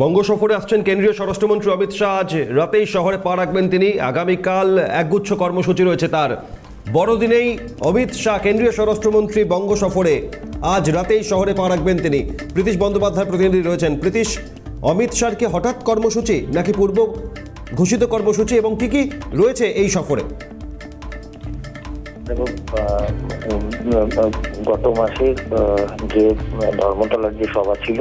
বঙ্গ সফরে আসছেন কেন্দ্রীয় স্বরাষ্ট্রমন্ত্রী অমিত শাহ। আজ রাতেই শহরে পা রাখবেন তিনি। আগামীকাল একগুচ্ছ কর্মসূচি রয়েছে তার। বড়দিনেই অমিত শাহ কেন্দ্রীয় স্বরাষ্ট্রমন্ত্রী বঙ্গ সফরে। আজ রাতেই শহরে পা রাখবেন তিনি। প্রীতিশ বন্দ্যোপাধ্যায় প্রতিনিধি রয়েছেন প্রীতিশ। অমিত শাহর কি হঠাৎ কর্মসূচি, নাকি পূর্ব ঘোষিত কর্মসূচি এবং কি কি রয়েছে এই সফরে? গত মাসে যে ধর্মতলার যে সভা ছিল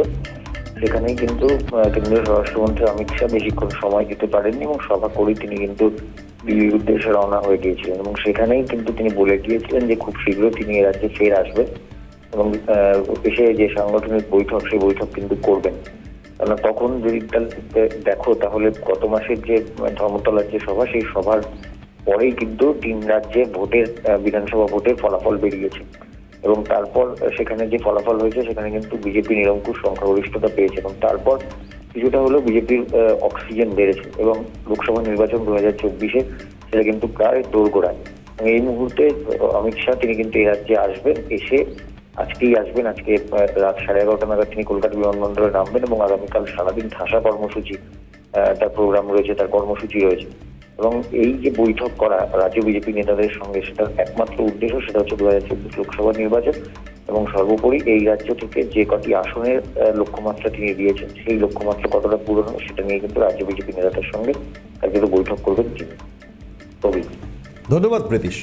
সেখানেই কিন্তু কেন্দ্রীয় স্বরাষ্ট্রমন্ত্রী অমিত শাহ বেশিক্ষণ সময় দিতে পারেননি এবং সভা করেই তিনি কিন্তু দিল্লির উদ্দেশ্যে রওনা হয়ে গিয়েছিলেন। এবং সেখানেই কিন্তু তিনি বলে গিয়েছিলেন যে খুব শীঘ্রই তিনি এ রাজ্যে ফের আসবেন এবং এসে যে সাংগঠনিক বৈঠক, সেই বৈঠক কিন্তু করবেন। কেননা তখন যদি দেখো, তাহলে গত মাসের যে ধর্মতলার যে সভা, সেই সভার পরেই কিন্তু তিন রাজ্যে ভোটের বিধানসভা ভোটের ফলাফল বেরিয়েছে। এবং তারপর সেখানে যে ফলাফল হয়েছে, সেখানে কিন্তু বিজেপি নিরঙ্কুশ সংখ্যাগরিষ্ঠতা পেয়েছে এবং তারপর কিছুটা হলেও বিজেপির অক্সিজেন বেড়েছে এবং লোকসভা নির্বাচন দু হাজার চব্বিশে সেটা কিন্তু প্রায় দোরগোড়ায়। এই মুহূর্তে অমিত শাহ তিনি কিন্তু এই রাজ্যে আসবেন, এসে আজকেই আসবেন, আজকে রাত সাড়ে এগারোটা নাগাদ তিনি কলকাতা বিমানবন্দরে নামবেন এবং আগামীকাল সারাদিন ঠাসা কর্মসূচি তার প্রোগ্রাম রয়েছে, তার কর্মসূচি রয়েছে। এবং এই যে বৈঠক করা রাজ্য বিজেপি নেতাদের সঙ্গে সেটার একমাত্র উদ্দেশ্য সেটা হচ্ছে দু হাজার চব্বিশ লোকসভা নির্বাচন এবং সর্বোপরি এই রাজ্য থেকে যে কটি আসনের লক্ষ্যমাত্রা তিনি দিয়েছেন, সেই লক্ষ্যমাত্রা কতটা পূরণ হবে সেটা নিয়ে কিন্তু রাজ্য বিজেপি নেতাদের সঙ্গে কার্যত বৈঠক করবেন তিনি। ধন্যবাদ, প্রীতিশ।